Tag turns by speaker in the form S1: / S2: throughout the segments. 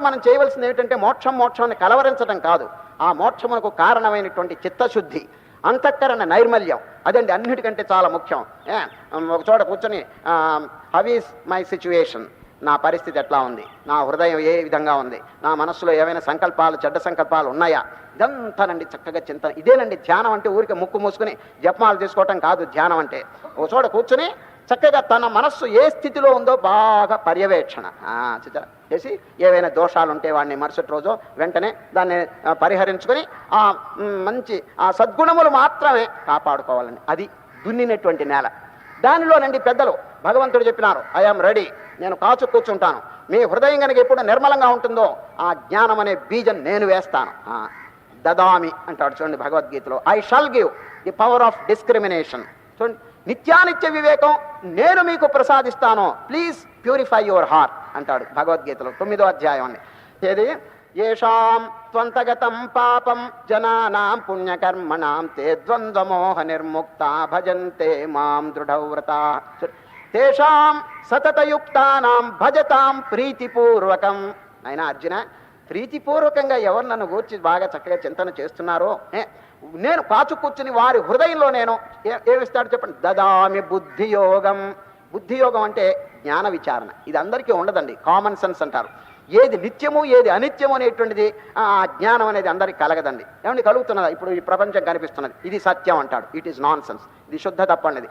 S1: మొట్టమొదటి మనం చేయవలసింది ఏమిటంటే మోక్షం మోక్షాన్ని కలవరించడం కాదు. ఆ మోక్షమునకు కారణమైనటువంటి చిత్తశుద్ధి అంతఃకరణ నైర్మల్యం అదండి అన్నిటికంటే చాలా ముఖ్యం. ఏ, ఒక చోట కూర్చొని హవీస్ మై సిచ్యువేషన్ నా పరిస్థితి ఎట్లా ఉంది? నా హృదయం ఏ విధంగా ఉంది? నా మనస్సులో ఏమైనా సంకల్పాలు చెడ్డ సంకల్పాలు ఉన్నాయా? ఇదంతానండి చక్కగా చింతన ఇదేనండి ధ్యానం అంటే ఊరికే ముక్కు మూసుకుని జపమాలు తీసుకోవటం కాదు ధ్యానం అంటే. ఒక చోట కూర్చుని చక్కగా తన మనస్సు ఏ స్థితిలో ఉందో బాగా పర్యవేక్షణ. ఆ, చేసి ఏవైనా దోషాలు ఉంటే వాడిని మరుసటి రోజు వెంటనే దాన్ని పరిహరించుకొని ఆ మంచి ఆ సద్గుణములు మాత్రమే కాపాడుకోవాలండి అది దున్నినటువంటి నేల. దానిలోనండి పెద్దలు భగవంతుడు చెప్పినారు ఐఎమ్ రెడీ నేను కాచు కూర్చుంటాను. మీ హృదయం కనుక ఎప్పుడు నిర్మలంగా ఉంటుందో ఆ జ్ఞానం అనే బీజం నేను వేస్తాను. దదామి అంటాడు చూడండి భగవద్గీతలో. I shall give the power of discrimination. చూడండి నిత్యానిత్య వివేకం నేను మీకు ప్రసాదిస్తాను. ప్లీజ్ ప్యూరిఫై యువర్ హార్ట్ అంటాడు భగవద్గీతలో తొమ్మిదో అధ్యాయం అండి. ఏది? ఏషాం త్వంతగతం పాపం జనానాం పుణ్యకర్మణాం తే ద్వంద్వమోహ నిర్ముక్త భజంతే మాం దృఢవ్రత. తేషాం సతతయుక్తానాం భజతాం ప్రీతిపూర్వకం. అయినా అర్జున ప్రీతిపూర్వకంగా ఎవరు నన్ను గూర్చి బాగా చక్కగా చింతన చేస్తున్నారో? నేను పాచు కూర్చుని వారి హృదయంలో నేను ఏమిస్తాడు చెప్పండి? దదామి బుద్ధియోగం. బుద్ధియోగం అంటే జ్ఞాన విచారణ. ఇది అందరికీ ఉండదండి. కామన్ సెన్స్ అంటారు. ఏది నిత్యము ఏది అనిత్యము అనేటువంటిది ఆ జ్ఞానం అనేది అందరికి కలగదండి. ఏమండి కలుగుతున్నదా? ఇప్పుడు ఈ ప్రపంచం కనిపిస్తున్నది. ఇది సత్యం అంటాడు. ఇట్ ఈస్ నాన్ సెన్స్ ఇది శుద్ధ తప్పండిది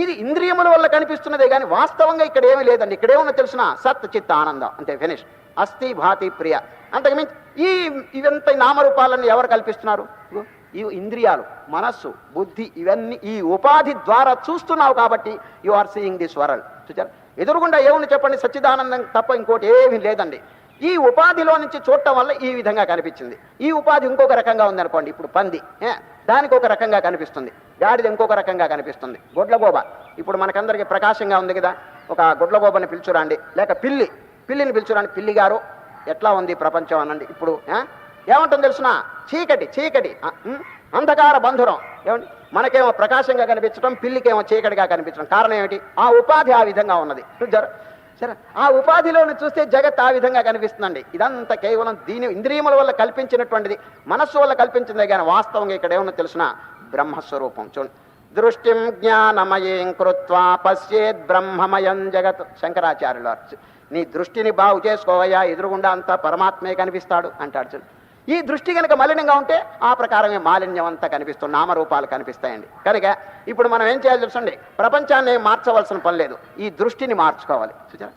S1: ఇది. ఇంద్రియముల వల్ల కనిపిస్తున్నదే కానీ వాస్తవంగా ఇక్కడ ఏమీ లేదండి. ఇక్కడ ఏమన్నా తెలిసిన? సత్ చిత్త ఆనందం. అంతే ఫినిష్ అస్థి భాతి ప్రియ. అంతకుమించి ఈ ఇవంత నామరూపాలను ఎవరు కల్పిస్తున్నారు? ఈ ఇంద్రియాలు మనస్సు బుద్ధి ఇవన్నీ ఈ ఉపాధి ద్వారా చూస్తున్నావు కాబట్టి you are seeing this world చూచారు ఎదురుగుండా ఏముంది చెప్పండి? సచ్చిదానందం తప్ప ఇంకోటి ఏమీ లేదండి. ఈ ఉపాధిలో నుంచి చూడటం వల్ల ఈ విధంగా కనిపించింది. ఈ ఉపాధి ఇంకొక రకంగా ఉందనుకోండి ఇప్పుడు పంది దానికి ఒక రకంగా కనిపిస్తుంది. గాడిద ఇంకొక రకంగా కనిపిస్తుంది. గొడ్లగోబ ఇప్పుడు మనకందరికీ ప్రకాశంగా ఉంది కదా? ఒక గొడ్లగోబని పిలుచురాండి. లేక పిల్లి పిల్లిని పిలుచురండి పిల్లి గారు ఎట్లా ఉంది ప్రపంచం అనండి. ఇప్పుడు ఏమంటుంది తెలుసిన? చీకటి చీకటి అంధకార బంధురం. ఏమండి? మనకేమో ప్రకాశంగా కనిపించడం పిల్లికేమో చీకటిగా కనిపించడం కారణం ఏమిటి? ఆ ఉపాధి ఆ విధంగా ఉన్నది. సరే ఆ ఉపాధిలోని చూస్తే జగత్ ఆ విధంగా కనిపిస్తుందండి. ఇదంతా కేవలం దీని ఇంద్రియముల వల్ల కల్పించినటువంటిది. మనస్సు వల్ల కల్పించిందే కానీ వాస్తవంగా ఇక్కడ ఏమన్నా తెలిసిన? బ్రహ్మస్వరూపం. చూడండి. దృష్టిం జ్ఞానమయం కృత్వా పశ్యేద్ బ్రహ్మమయం జగత్. శంకరాచార్యులు నీ దృష్టిని బాగు చేసుకోవయ్యా ఎదురుగుండా అంతా పరమాత్మే కనిపిస్తాడు అంటాడు చూడు. ఈ దృష్టి కనుక మలినంగా ఉంటే ఆ ప్రకారమే మాలిన్యం అంతా కనిపిస్తుంది నామరూపాలు కనిపిస్తాయండి. కనుక ఇప్పుడు మనం ఏం చేయాలి తెలుసండి ప్రపంచాన్ని మార్చవలసిన పని లేదు. ఈ దృష్టిని మార్చుకోవాలి. చూచారా